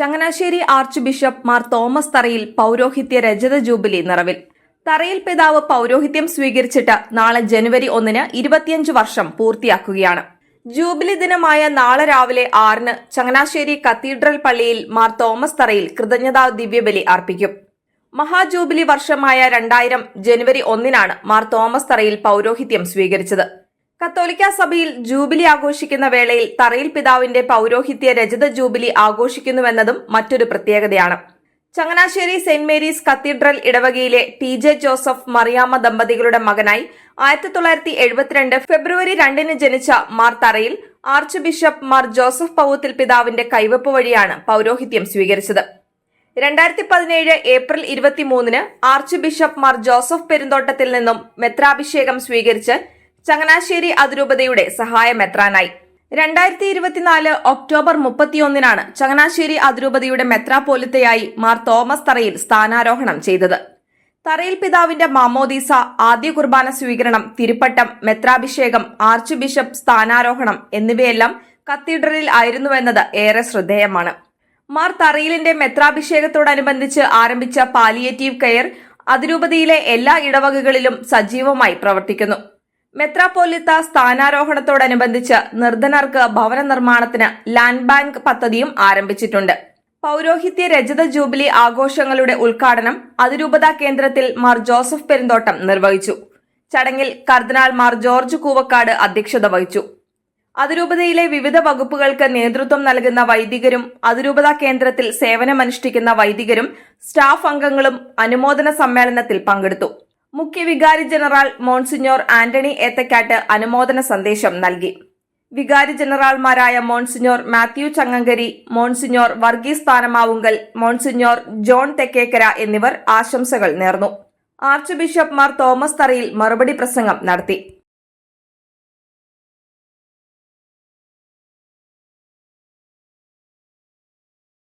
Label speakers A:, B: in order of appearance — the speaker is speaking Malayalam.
A: ചങ്ങനാശ്ശേരി ആർച്ച് ബിഷപ്പ് മാർ തോമസ് തറയിൽ പൗരോഹിത്യ രജത ജൂബിലി നിറവിൽ. തറയിൽ പിതാവ് പൗരോഹിത്യം സ്വീകരിച്ചിട്ട് നാളെ ജനുവരി ഒന്നിന് ഇരുപത്തിയഞ്ച് വർഷം പൂർത്തിയാക്കുകയാണ്. ജൂബിലി ദിനമായ നാളെ രാവിലെ ആറിന് ചങ്ങനാശ്ശേരി കത്തീഡ്രൽ പള്ളിയിൽ മാർ തോമസ് തറയിൽ കൃതജ്ഞതാ ദിവ്യബലി അർപ്പിക്കും. മഹാജൂബിലി വർഷമായ രണ്ടായിരം ജനുവരി ഒന്നിനാണ് മാർ തോമസ് തറയിൽ പൗരോഹിത്യം സ്വീകരിച്ചത്. കത്തോലിക്ക സഭയിൽ ജൂബിലി ആഘോഷിക്കുന്ന വേളയിൽ തറയിൽ പിതാവിന്റെ പൗരോഹിത്യ രജത ജൂബിലി ആഘോഷിക്കുന്നുവെന്നതും മറ്റൊരു പ്രത്യേകതയാണ്. ചങ്ങനാശ്ശേരി സെന്റ് മേരീസ് കത്തീഡ്രൽ ഇടവകയിലെ ടി ജെ ജോസഫ് മറിയാമ്മ ദമ്പതികളുടെ മകനായി ആയിരത്തി തൊള്ളായിരത്തി എഴുപത്തിരണ്ട് ഫെബ്രുവരി രണ്ടിന് ജനിച്ച മാർ തറയിൽ ആർച്ച് ബിഷപ്പ് മാർ ജോസഫ് പൌത്തിൽ പിതാവിന്റെ കൈവപ്പ് വഴിയാണ് പൗരോഹിത്യം സ്വീകരിച്ചത്. രണ്ടായിരത്തി പതിനേഴ് ഏപ്രിൽ ഇരുപത്തിമൂന്നിന് ആർച്ച് ബിഷപ്പ് മാർ ജോസഫ് പെരുന്തോട്ടത്തിൽ നിന്നും മെത്രാഭിഷേകം സ്വീകരിച്ച് ചങ്ങനാശ്ശേരി അതിരൂപതയുടെ സഹായ മെത്രാനായി. രണ്ടായിരത്തി ഇരുപത്തിനാല് ഒക്ടോബർ മുപ്പത്തിയൊന്നിനാണ് ചങ്ങനാശ്ശേരി അതിരൂപതയുടെ മെത്രാപോലിത്തയായി മാർ തോമസ് തറയിൽ സ്ഥാനാരോഹണം ചെയ്തത്. തറയിൽ പിതാവിന്റെ മാമോദീസ ആദ്യ കുർബാന സ്വീകരണം തിരുപ്പട്ടം മെത്രാഭിഷേകം ആർച്ച് ബിഷപ്പ് സ്ഥാനാരോഹണം എന്നിവയെല്ലാം കത്തീഡ്രലിൽ ആയിരുന്നുവെന്നത് ഏറെ ശ്രദ്ധേയമാണ്. മാർ തറയിലിന്റെ മെത്രാഭിഷേകത്തോടനുബന്ധിച്ച് ആരംഭിച്ച പാലിയേറ്റീവ് കെയർ അതിരൂപതയിലെ എല്ലാ ഇടവകകളിലും സജീവമായി പ്രവർത്തിക്കുന്നു. മെത്രാപ്പോലിത്ത സ്ഥാനാരോഹണത്തോടനുബന്ധിച്ച് നിർധനർക്ക് ഭവന നിർമ്മാണത്തിന് ലാൻഡ് ബാങ്ക് പദ്ധതിയും ആരംഭിച്ചിട്ടുണ്ട്. പൗരോഹിത്യ രജത ജൂബിലി ആഘോഷങ്ങളുടെ ഉദ്ഘാടനം അതിരൂപത കേന്ദ്രത്തിൽ മാർ ജോസഫ് പെരുന്തോട്ടം നിർവഹിച്ചു. ചടങ്ങിൽ കർദിനാൾ മാർ ജോർജ് കൂവക്കാട് അധ്യക്ഷത വഹിച്ചു. അതിരൂപതയിലെ വിവിധ വകുപ്പുകൾക്ക് നേതൃത്വം നൽകുന്ന വൈദികരും അതിരൂപത കേന്ദ്രത്തിൽ സേവനമനുഷ്ഠിക്കുന്ന വൈദികരും സ്റ്റാഫ് അംഗങ്ങളും അനുമോദന സമ്മേളനത്തിൽ പങ്കെടുത്തു. മുഖ്യ വികാരി ജനറൽ മോൺസിഞ്ഞോർ ആന്റണി ഏത്തക്കാട്ട് അനുമോദന സന്ദേശം നൽകി. വികാരി ജനറൽമാരായ monsignor Mathew Changankari monsignor Varghese Thanamavunkal monsignor John Thekkekara എന്നിവർ ആശംസകൾ നേർന്നു. ആർച്ച് ബിഷപ്പ് മാർ തോമസ് തറയിൽ മറുപടി പ്രസംഗം നടത്തി.